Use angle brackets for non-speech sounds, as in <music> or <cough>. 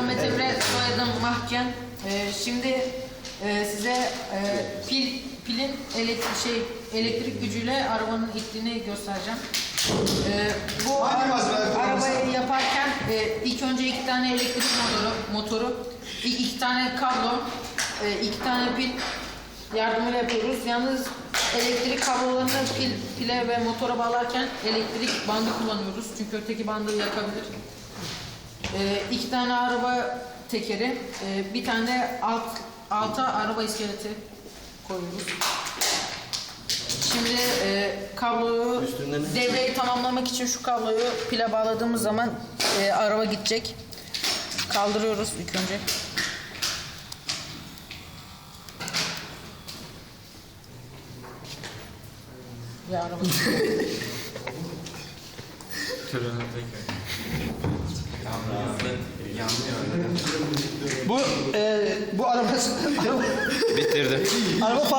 Muhammed Emre, soyadım Mahken. Ee, şimdi e, size e, pil pilin elektrik şey elektrik gücüyle arabanın ittiğini göstereceğim. Ee, bu Hangi ara- kullanmışsın? arabayı yaparken e, ilk önce iki tane elektrik motoru, motoru i- iki tane kablo, e, iki tane pil yardımıyla yapıyoruz. Yalnız elektrik kablolarını pil, pile ve motora bağlarken elektrik bandı kullanıyoruz. Çünkü öteki bandı yakabilir. Ee, iki tane araba tekeri, e, bir tane alt alta araba iskeleti koyuyoruz. Şimdi e, kabloyu devreyi tamamlamak için şu kabloyu pile bağladığımız zaman e, araba gidecek. Kaldırıyoruz ilk önce. Ve araba <laughs> <laughs> Bu e, bu araba araba, Bitirdim. araba pas